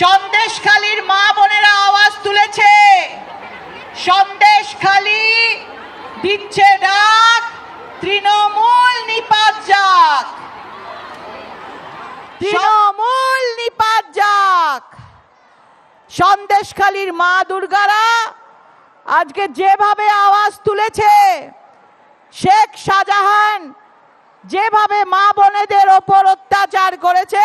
সন্দেশখালীর মা বোনেরা আওয়াজ তুলেছে। সন্দেশখালী দিচ্ছে ডাক, তৃণমূল নিপাত যাক। তৃণমূল নিপাত যাক। সন্দেশখালীর মা দুর্গারা আজকে যেভাবে আওয়াজ তুলেছে, শেখ শাহজাহান যেভাবে মা বোনেদের ওপর অত্যাচার করেছে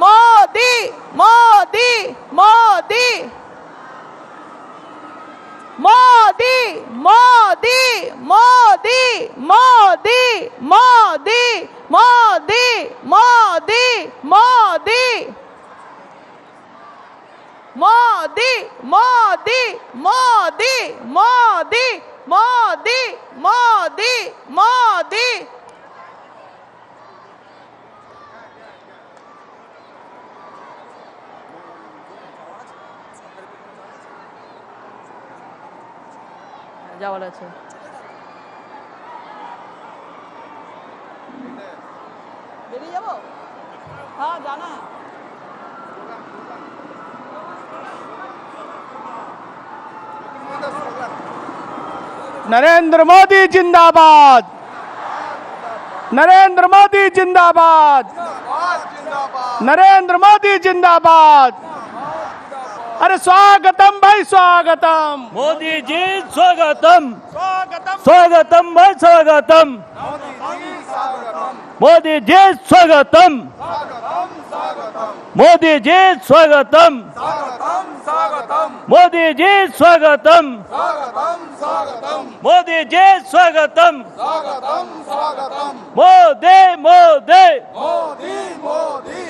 মোদি মোদি মোদি মোদি মোদি মোদি মোদি মোদি মোদি মোদি মোদি মোদি মোদি মোদি মোদি মোদি মোদি মোদি মোদি যা বলা আছে বেরিয়ে যাবো হ্যাঁ জানা नरेंद्र मोदी जिंदाबाद नरेंद्र मोदी जिंदाबाद नरेंद्र मोदी जिंदाबाद अरे स्वागतम भाई स्वागतम। मोदी जी स्वागतम। स्वागतम। स्वागतम भाई स्वागतम। मोदी जी स्वागतम। मोदी जी स्वागतम। मोदी जी स्वागतम। मोदी जी स्वागतम मोदी। मोदी मोदी।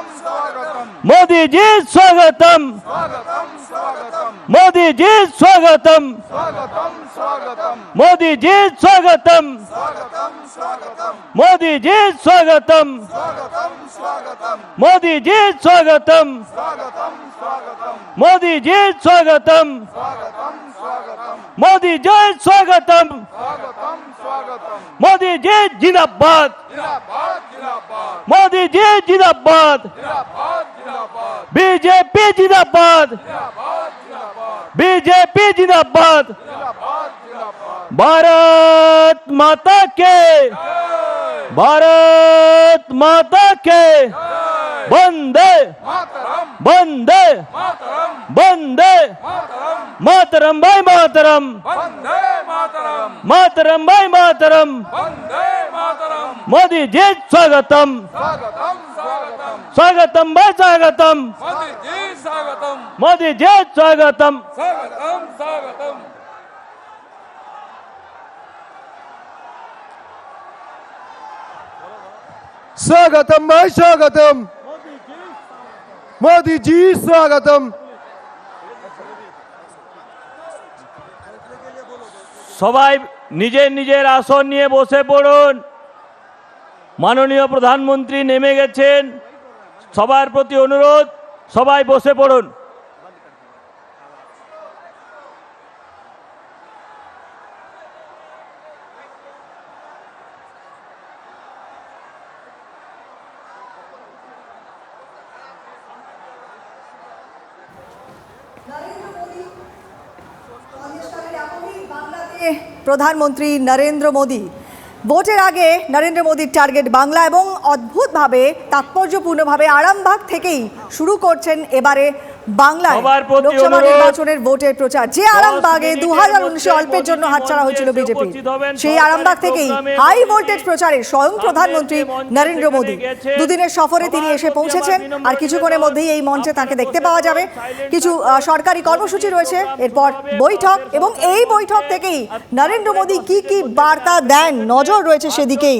मोदी जी स्वागतम। मोदी जी स्वागतम। मोदी जी स्वागतम। मोदी जी स्वागतम। मोदी जी स्वागतम। मोदी जी स्वागतम। मोदी जी स्वागतम। मोदी जी जिंदाबाद। मोदी जी जिंदाबाद। बीजेपी जिंदाबाद। बीजेपी जिंदाबाद। भारत माता के। भारत माता के। बंदे। वंदे वंदे मातरम। भाई मातरम। मातरम। भाई मातरम। मोदी जी स्वागतम। स्वागतम भाई स्वागतम। मोदी जी स्वागतम। स्वागतम भाई स्वागतम। മോദിജി സ്വാഗതം সবাই নিজের নিজের আসন নিয়ে বসে পড়ুন। মাননীয় প্রধানমন্ত্রী নেমে গেছেন। সবার প্রতি অনুরোধ, সবাই বসে পড়ুন। প্রধানমন্ত্রী নরেন্দ্র মোদী। ভোটের আগে নরেন্দ্র মোদীর টার্গেট বাংলা এবং অদ্ভুতভাবে, তাৎপর্যপূর্ণভাবে আরামবাগ থেকেই শুরু করছেন এবারে বাংলায় লোকসভা নির্বাচনের ভোটের প্রচার। যে আরামবাগে দু হাজার উনিশে অল্পের জন্য হাতছাড়া হয়েছিল বিজেপি। সেই আরামবাগ থেকেই হাই ভোল্টেজ প্রচারে স্বয়ং প্রধানমন্ত্রী নরেন্দ্র মোদী। দুদিনের সফরে তিনি এসে পৌঁছেছেন আর কিছুক্ষণের মধ্যেই এই মঞ্চে তাকে দেখতে পাওয়া যাবে। কিছু সরকারি কর্মসূচি রয়েছে। এরপর বৈঠক এবং এই বৈঠক থেকেই নরেন্দ্র মোদী কি কি বার্তা দেন? নজর রয়েছে সেদিকেই।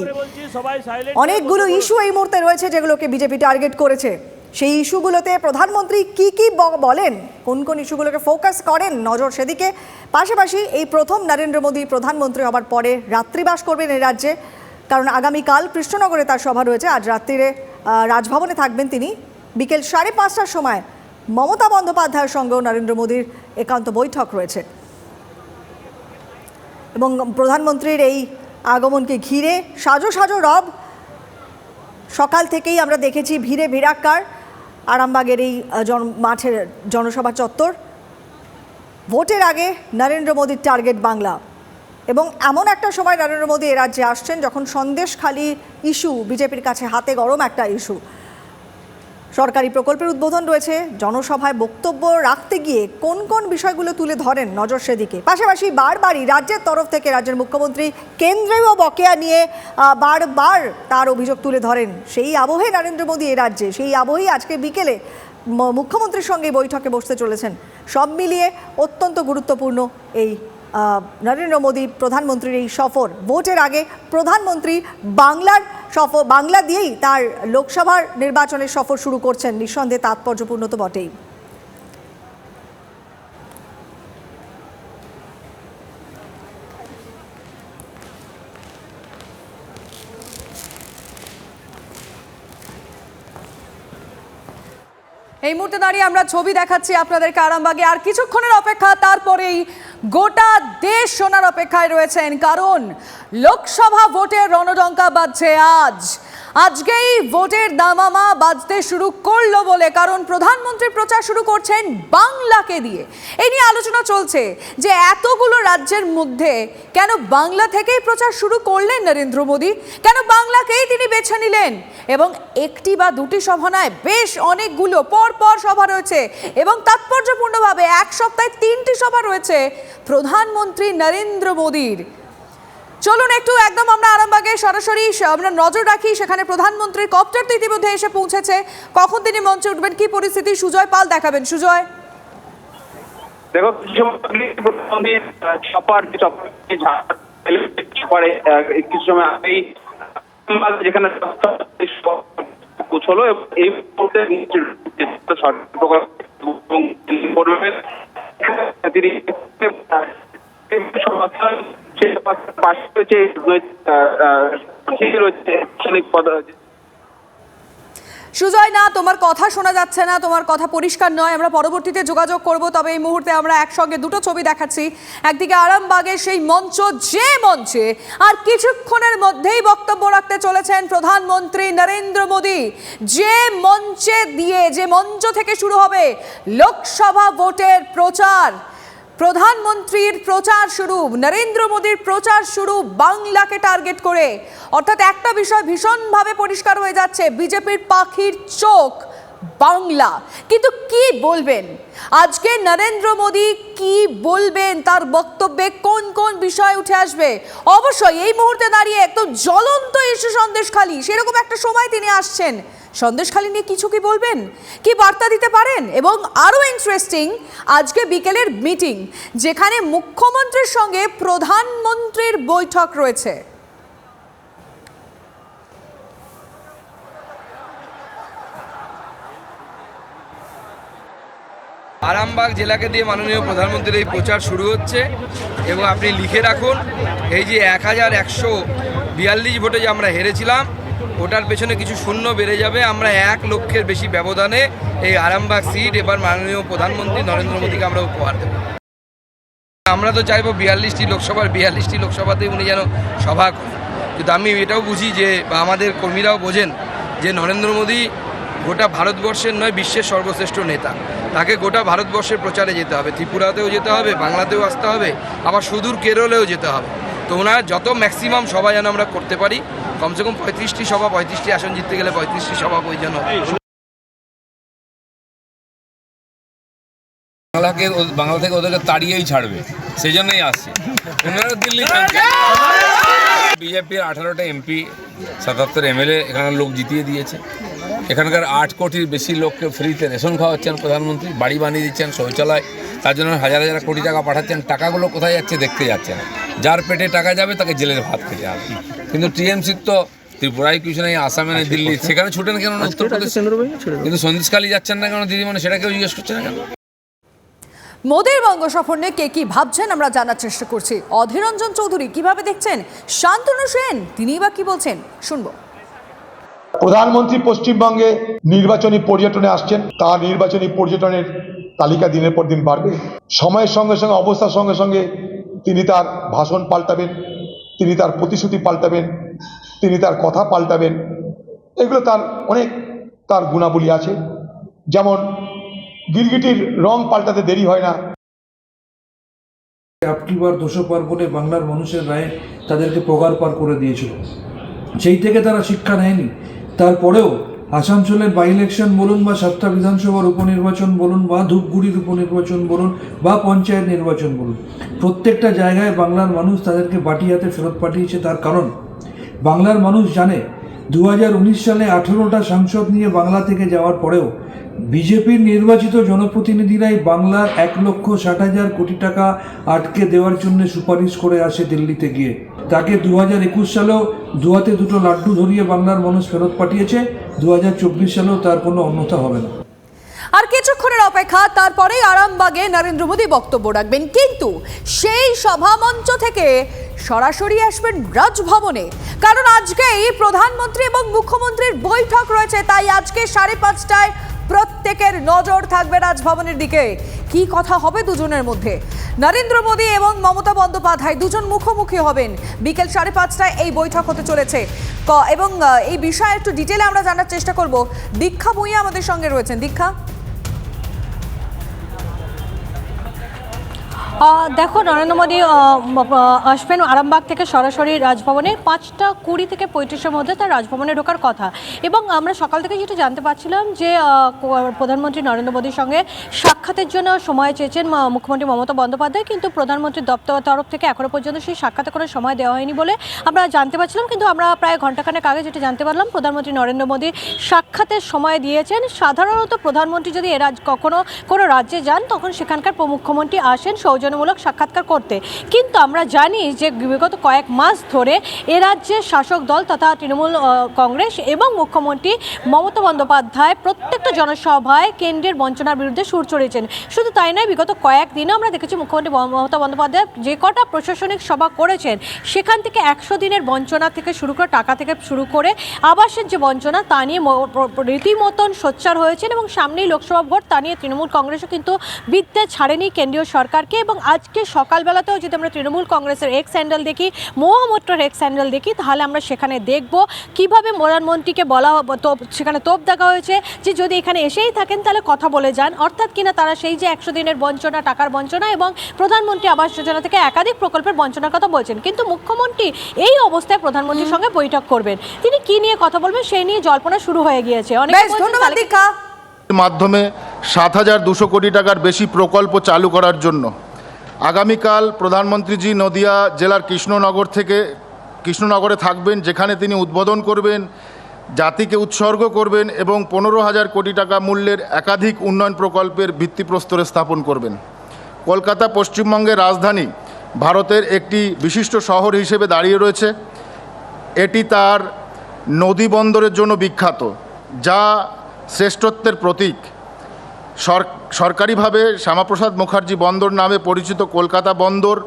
অনেকগুলো ইস্যু এই মুহূর্তে রয়েছে যেগুলোকে বিজেপি টার্গেট করেছে। সেই ইস্যুগুলোতে প্রধানমন্ত্রী কি কি বলেন? কোন কোন ইস্যুগুলোকে ফোকাস করেন? নজর সেদিকে। পাশাপাশি এই প্রথম নরেন্দ্র মোদী প্রধানমন্ত্রী হবার পরে রাত্রিবাস করবেন এই রাজ্যে। কারণ আগামীকাল কৃষ্ণনগরে তার সভা রয়েছে। আজ রাত্রিরে রাজভবনে থাকবেন তিনি। বিকেল সাড়ে পাঁচটার সময় মমতা বন্দ্যোপাধ্যায়ের সঙ্গেও নরেন্দ্র মোদীর একান্ত বৈঠক রয়েছে। এবং প্রধানমন্ত্রীর এই আগমনকে ঘিরে সাজো সাজো রব। সকাল থেকেই আমরা দেখেছি ভিড়ে ভিড়াক্কার। আরামবাগের এই জন, মাঠের জনসভা চত্বর। ভোটের আগে নরেন্দ্র মোদীর টার্গেট বাংলা। এবং এমন একটা সময় নরেন্দ্র মোদী এ রাজ্যে আসছেন যখন সন্দেশখালি ইস্যু, বিজেপির কাছে হাতে গরম একটা ইস্যু। সরকারি প্রকল্পের উদ্বোধন রয়েছে। জনসভায় বক্তব্য রাখতে গিয়ে কোন কোন বিষয়গুলো তুলে ধরেন নজর সেদিকে। পাশাপাশি বারবারই রাজ্যের তরফ থেকে রাজ্যের মুখ্যমন্ত্রী কেন্দ্রীয় বকেয়া নিয়ে বারবার তার অভিযোগ তুলে ধরেন। সেই আবহে নরেন্দ্র মোদী এ রাজ্যে, সেই আবহেই আজকে বিকেলে মুখ্যমন্ত্রীর সঙ্গে বৈঠকে বসতে চলেছেন। সব মিলিয়ে অত্যন্ত গুরুত্বপূর্ণ এই নরেন্দ্র মোদী প্রধানমন্ত্রীর এই সফর। ভোটের আগে প্রধানমন্ত্রী বাংলার সফর বাংলা দিয়েই তার লোকসভার নির্বাচনের সফর শুরু করছেন। নিঃসন্দেহে তাৎপর্যপূর্ণ তো বটেই। এই মুহূর্তে দাঁড়িয়ে আমরা ছবি দেখাচ্ছি আপনাদেরকে আরামবাগে। আর কিছুক্ষণের অপেক্ষা, তারপরেই গোটা দেশ শোনার অপেক্ষায় রয়েছেন, কারণ লোকসভা ভোটের রণডঙ্কা বাজছে আজ। আজকেই ভোটের দামামা বাজতে শুরু করল বলে, কারণ প্রধানমন্ত্রী প্রচার শুরু করছেন বাংলাকে দিয়ে। এই নিয়ে আলোচনা চলছে যে এতগুলো রাজ্যের মধ্যে কেন বাংলা থেকেই প্রচার শুরু করলেন নরেন্দ্র মোদী? কেন বাংলাকেই তিনি বেছে নিলেন? এবং একটি বা দুটি সভা নয় বেশ অনেকগুলো পর পর সভা রয়েছে এবং তাৎপর্যপূর্ণভাবে এক সপ্তাহে তিনটি সভা রয়েছে প্রধানমন্ত্রী নরেন্দ্র মোদীর। চলুন একটু, একদম আমরা আরামবাগে সরাসরি আমরা নজর রাখি, সেখানে প্রধানমন্ত্রীর কপ্টার তো ইতিমধ্যে এসে পৌঁছেছে। কখন তিনি মঞ্চে উঠবেন, কি পরিস্থিতি? সুজয় পাল দেখাবেন। সুজয়। দেখো কিছু সময়। তিনি পাশে রয়েছে সুজয় না তোমার কথা শোনা যাচ্ছে না, তোমার কথা পরিষ্কার নয়। আমরা পরবর্তীতে যোগাযোগ করব, তবে এই মুহূর্তে আমরা একসঙ্গে দুটো ছবি দেখাচ্ছি। একদিকে আরামবাগের সেই মঞ্চ, যে মঞ্চে আর কিছুক্ষণের মধ্যেই বক্তব্য রাখতে চলেছেন প্রধানমন্ত্রী নরেন্দ্র মোদী। যে মঞ্চে দিয়ে, যে মঞ্চ থেকে শুরু হবে লোকসভা ভোটের প্রচার। প্রধানমন্ত্রীর প্রচার শুরু, নরেন্দ্র মোদীর প্রচার শুরু বাংলাকে টার্গেট করে। অর্থাৎ একটা বিষয় ভীষণভাবে পরিষ্কার হয়ে যাচ্ছে, বিজেপির পাখির চোখ, বাংলা। কিন্তু কি বলবেন? আজকে নরেন্দ্র মোদী কি বলবেন? তার বক্তব্যে কোন কোন বিষয় উঠে আসবে? অবশ্যই এই মুহূর্তে দাঁড়িয়ে একদম জ্বলন্ত ইস্যু সন্দেশখালী সেরকম একটা সময় তিনি আসছেন। সন্দেশখালী নিয়ে কিছু কি বলবেন? কি বার্তা দিতে পারেন? এবং আরও ইন্টারেস্টিং আজকে বিকেলের মিটিং যেখানে মুখ্যমন্ত্রীর সঙ্গে প্রধানমন্ত্রীর বৈঠক রয়েছে। আরামবাগ জেলাকে দিয়ে মাননীয় প্রধানমন্ত্রীর এই প্রচার শুরু হচ্ছে, এবং আপনি লিখে রাখুন, এই যে এক হাজার একশো বিয়াল্লিশ ভোটে যে আমরা হেরেছিলাম ওটার পেছনে কিছু শূন্য বেড়ে যাবে। আমরা এক লক্ষের বেশি ব্যবধানে এই আরামবাগ সিট এবার মাননীয় প্রধানমন্ত্রী নরেন্দ্র মোদীকে আমরা উপহার দেবো। আমরা তো চাইব বিয়াল্লিশটি লোকসভার, বিয়াল্লিশটি লোকসভাতে উনি যেন সভা করেন। কিন্তু আমি এটাও বুঝি যে, বা আমাদের কর্মীরাও বোঝেন যে, নরেন্দ্র মোদী গোটা ভারতবর্ষের নয়, বিশ্বের সর্বশ্রেষ্ঠ নেতা। তাকে গোটা ভারতবর্ষের প্রচারে যেতে হবে। ত্রিপুরাতেও যেতে হবে, বাংলাতেও আসতে হবে, আবার সুদূর কেরলেও যেতে হবে। তো ওনার যত ম্যাক্সিমাম সভা যেন আমরা করতে পারি কমসে কম পঁয়ত্রিশটি সভা, পঁয়ত্রিশটি আসন জিততে গেলে পঁয়ত্রিশটি সভা প্রয়োজন বাংলাকে বাংলা থেকে ওদেরকে তাড়িয়েই ছাড়বে সেই জন্যই আসছে দিল্লি বিজেপির আঠারোটা এমপি, সাতাত্তর এমএলএ এখানকার লোক জিতিয়ে দিয়েছে। এখানকার আট কোটির বেশি লোককে ফ্রিতে রেশন খাওয়াচ্ছেন প্রধানমন্ত্রী, বাড়ি বানিয়ে দিচ্ছেন শৌচালয়। তার জন্য হাজার হাজার কোটি টাকা পাঠাচ্ছেন। টাকাগুলো কোথায় যাচ্ছে দেখতে যাচ্ছে না। যার পেটে টাকা যাবে তাকে জেলের ভাত খেতে হবে। কিন্তু টিএমসির তো ত্রিপুরায় কিছু নেই আসামে নেই দিল্লি সেখানে ছুটেন কেন? উত্তরপ্রদেশ কিন্তু সন্দেশখালি যাচ্ছেন না কেন দিদি? মানে সেটা কেউ জিজ্ঞেস করছে না কেন? মোদীর বঙ্গ সফর নিয়ে কে কি ভাবছেন আমরা জানার চেষ্টা করছি। অধীররঞ্জন চৌধুরী কীভাবে দেখছেন? শান্তনু সেন তিনিই বা কি বলছেন? শুনব। প্রধানমন্ত্রী পশ্চিমবঙ্গে নির্বাচনী পর্যটনে আসছেন। তার নির্বাচনী পর্যটনের তালিকা দিনের পর দিন বাড়বে। সময়ের সঙ্গে সঙ্গে, অবস্থার সঙ্গে সঙ্গে তিনি তার ভাষণ পাল্টাবেন, তিনি তার প্রতিশ্রুতি পাল্টাবেন, তিনি তার কথা পাল্টাবেন। এগুলো তার অনেক তার গুণাবলী আছে। যেমন, গিরগিটির রং পাল্টাতে দেরি হয় না। আপকিবার দোষো পার্বণে বাংলার মানুষের রায়ে তাদেরকে প্রগার পার করে দিয়েছিল। সেই থেকে তারা শিক্ষা নেয়নি। তারপরেও আসানসোলের বাই ইলেকশন বলুন বা সাতটা বিধানসভার উপনির্বাচন বলুন বা ধূপগুড়ির উপনির্বাচন বলুন বা পঞ্চায়েত নির্বাচন বলুন, প্রত্যেকটা জায়গায় বাংলার মানুষ তাদেরকে বাটি হাতে ফেরত পাঠিয়েছে তার কারণ। বাংলার মানুষ জানে দু হাজার উনিশ সালে আঠেরোটা সাংসদ নিয়ে বাংলা থেকে যাওয়ার পরেও বিজেপির নির্বাচিত জনপ্রতিনিধিরাই বাংলার এক লক্ষ ষাট হাজার কোটি টাকা আটকে দেওয়ার জন্য সুপারিশ করে আসে দিল্লিতে গিয়ে। তাকে দু হাজার একুশ সালেও দুয়াতে দুটো লাড্ডু ধরিয়ে বাংলার মানুষ ফেরত পাঠিয়েছে। দু হাজার চব্বিশ সালেও তার কোনো অন্যথা হবে না। আর কিছুক্ষণের অপেক্ষা, তারপরেই আরামবাগে নরেন্দ্র মোদী বক্তব্য রাখবেন। কিন্তু সেই সভামঞ্চ থেকে সরাসরি আসবেন রাজভবনে। কারণ আজকেই প্রধানমন্ত্রী এবং মুখ্যমন্ত্রীর বৈঠক রয়েছে, তাই আজকে সাড়ে পাঁচটায় প্রত্যেকের নজর থাকবে রাজভবনের দিকে। কি কথা হবে দুজনের মধ্যে? নরেন্দ্র মোদী এবং মমতা বন্দ্যোপাধ্যায় দুজন মুখোমুখি হবেন। বিকেল সাড়ে পাঁচটায় এই বৈঠক হতে চলেছে। এবং এই বিষয়ে একটু ডিটেলে আমরা জানার চেষ্টা করব। দীক্ষা ভূঁইয়া আমাদের সঙ্গে রয়েছেন। দীক্ষা? দেখো, নরেন্দ্র মোদী আসবেন আরামবাগ থেকে সরাসরি রাজভবনে। পাঁচটা কুড়ি থেকে পঁয়ত্রিশের মধ্যে তার রাজভবনে ঢোকার কথা। এবং আমরা সকাল থেকে যেটা জানতে পারছিলাম যে প্রধানমন্ত্রী নরেন্দ্র মোদীর সঙ্গে সাক্ষাতের জন্য সময় চেয়েছেন মুখ্যমন্ত্রী মমতা বন্দ্যোপাধ্যায়। কিন্তু প্রধানমন্ত্রীর দপ্তর তরফ থেকে এখনও পর্যন্ত সেই সাক্ষাতে কোনো সময় দেওয়া হয়নি বলে আমরা জানতে পারছিলাম। কিন্তু আমরা প্রায় ঘন্টাখানেক আগে যেটা জানতে পারলাম, প্রধানমন্ত্রী নরেন্দ্র মোদী সাক্ষাতের সময় দিয়েছেন। সাধারণত প্রধানমন্ত্রী যদি এ রাজ কখনো কোনো রাজ্যে যান, তখন সেখানকার মুখ্যমন্ত্রী আসেন সৌজন্যমূলক সাক্ষাৎকার করতে। কিন্তু আমরা জানি যে বিগত কয়েক মাস ধরে এ রাজ্যের শাসক দল তথা তৃণমূল কংগ্রেস এবং মুখ্যমন্ত্রী মমতা বন্দ্যোপাধ্যায় প্রত্যেকটা জনসভায় কেন্দ্রের বঞ্চনার বিরুদ্ধে সুর চড়িয়েছেন শুধু তাই নয়, বিগত কয়েকদিনও আমরা দেখেছি মুখ্যমন্ত্রী মমতা বন্দ্যোপাধ্যায় যে কটা প্রশাসনিক সভা করেছেন, সেখান থেকে একশো দিনের বঞ্চনা থেকে শুরু করে, টাকা থেকে শুরু করে আবাসের যে বঞ্চনা, তা নিয়ে রীতিমতন সোচ্চার হয়েছেন এবং সামনেই লোকসভা ভোট, তা নিয়ে তৃণমূল কংগ্রেসও কিন্তু বিদ্যা ছাড়েনি কেন্দ্রীয় সরকারকে এবং আজকে সকালবেলাতেও যদি আমরা তৃণমূল কংগ্রেসের এক্স স্যান্ডেল দেখি মহামূত্রর এক্স স্যান্ডেল দেখি তাহলে আমরা সেখানে দেখব কীভাবে প্রধানমন্ত্রীকে বলা তোপ সেখানে তোপ দেখা হয়েছে যে যদি এখানে এসেই থাকেন তাহলে কথা বলে যান। অর্থাৎ কিনা তারা সেই যে একশো দিনের বঞ্চনা টাকার বঞ্চনা এবং প্রধানমন্ত্রী আবাস যোজনা থেকে একাধিক প্রকল্পের বঞ্চনার কথা বলছেন কিন্তু মুখ্যমন্ত্রী এই অবস্থায় প্রধানমন্ত্রীর সঙ্গে বৈঠক করবেন। তিনি কি নিয়ে কথা বলবেন সেই নিয়ে জল্পনা শুরু হয়ে গিয়েছে। অনেক বেশ ধন্যবাদ মাধ্যমে সাত হাজার দুশো কোটি টাকার বেশি প্রকল্প চালু করার জন্য আগামীকাল প্রধানমন্ত্রীজি নদিয়া জেলার কৃষ্ণনগর থেকে কৃষ্ণনগরে থাকবেন, যেখানে তিনি উদ্বোধন করবেন, জাতিকে উৎসর্গ করবেন এবং পনেরো হাজার কোটি টাকা মূল্যের একাধিক উন্নয়ন প্রকল্পের ভিত্তিপ্রস্তরে স্থাপন করবেন। কলকাতা পশ্চিমবঙ্গের রাজধানী ভারতের একটি বিশিষ্ট শহর হিসেবে দাঁড়িয়ে রয়েছে। এটি তার নদী বন্দরের জন্য বিখ্যাত, যা শ্রেষ্ঠত্বের প্রতীক। সরকারিভাবে শ্যামাপ্রসাদ মুখার্জি বন্দর নামে পরিচিত কলকাতা বন্দর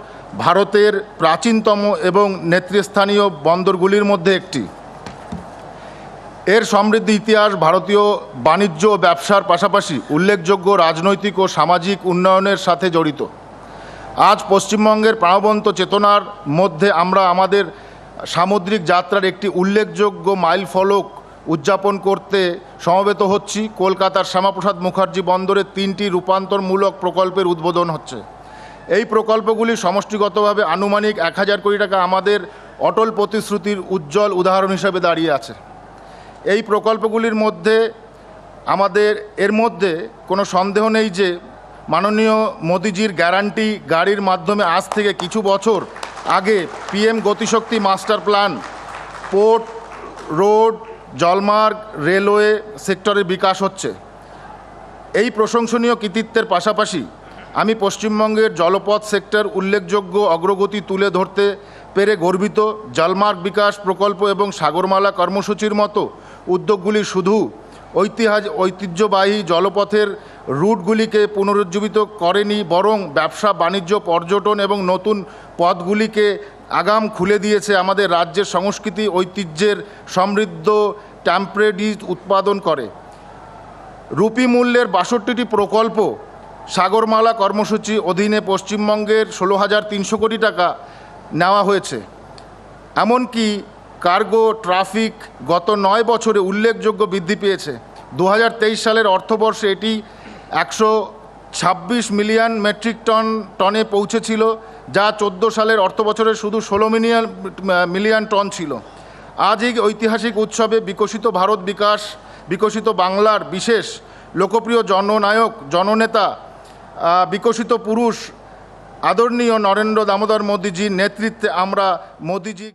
ভারতের প্রাচীনতম এবং নেতৃস্থানীয় বন্দরগুলির মধ্যে একটি। এর সমৃদ্ধ ইতিহাস ভারতীয় বাণিজ্য ও ব্যবসার পাশাপাশি উল্লেখযোগ্য রাজনৈতিক ও সামাজিক উন্নয়নের সাথে জড়িত। আজ পশ্চিমবঙ্গের প্রাণবন্ত চেতনার মধ্যে আমরা আমাদের সামুদ্রিক যাত্রার একটি উল্লেখযোগ্য মাইল ফলক উদযাপন করতে সমবেত হচ্ছি। কলকাতার শ্যামাপ্রসাদ মুখার্জি বন্দরের তিনটি রূপান্তরমূলক প্রকল্পের উদ্বোধন হচ্ছে। এই প্রকল্পগুলি সমষ্টিগতভাবে আনুমানিক এক হাজার কোটি টাকা আমাদের অটল প্রতিশ্রুতির উজ্জ্বল উদাহরণ হিসেবে দাঁড়িয়ে আছে। এই প্রকল্পগুলির মধ্যে আমাদের, এর মধ্যে কোনো সন্দেহ নেই যে মাননীয় মোদিজির গ্যারান্টি গাড়ির মাধ্যমে আজ থেকে কিছু বছর আগে PM Gati Shakti master plan, port, road জলমার্গ railway সেক্টরের বিকাশ হচ্ছে। এই প্রশংসনীয় কৃতিত্বের পাশাপাশি আমি পশ্চিমবঙ্গের জলপথ সেক্টর উল্লেখযোগ্য অগ্রগতি তুলে ধরতে পেরে গর্বিত জলমার্গ বিকাশ প্রকল্প এবং সাগরমালা কর্মসূচির মতো উদ্যোগগুলি শুধু ঐতিহাস ঐতিহ্যবাহী জলপথের রুটগুলিকে পুনরুজ্জীবিত করেনি, বরং ব্যবসা, বাণিজ্য, পর্যটন এবং নতুন পথগুলিকে আগাম খুলে দিয়েছে আমাদের রাজ্যের সংস্কৃতি, ঐতিহ্যের সমৃদ্ধ ট্যাম্পরেডিজ উৎপাদন করে। রুপি মূল্যের বাষট্টিটি প্রকল্প সাগরমালা কর্মসূচি অধীনে পশ্চিমবঙ্গের ষোলো হাজার তিনশো কোটি টাকা নেওয়া হয়েছে। এমনকি কার্গো ট্রাফিক গত নয় বছরে উল্লেখযোগ্য বৃদ্ধি পেয়েছে। দু হাজার তেইশ সালের অর্থবর্ষে এটি একশো ছাব্বিশ মিলিয়ন মেট্রিক টন, টনে পৌঁছেছিল। যা চোদ্দ সালের অর্থবছরে শুধু ষোলো মিলিয়ন মিলিয়ন টন ছিল। আজ এই ঐতিহাসিক উৎসবে বিকশিত ভারত বিকাশ, বিকশিত বাংলার বিশেষ লোকপ্রিয় জননায়ক, জননেতা বিকশিত পুরুষ আদরণীয় নরেন্দ্র দামোদর মোদীজির নেতৃত্বে আমরা মোদীজি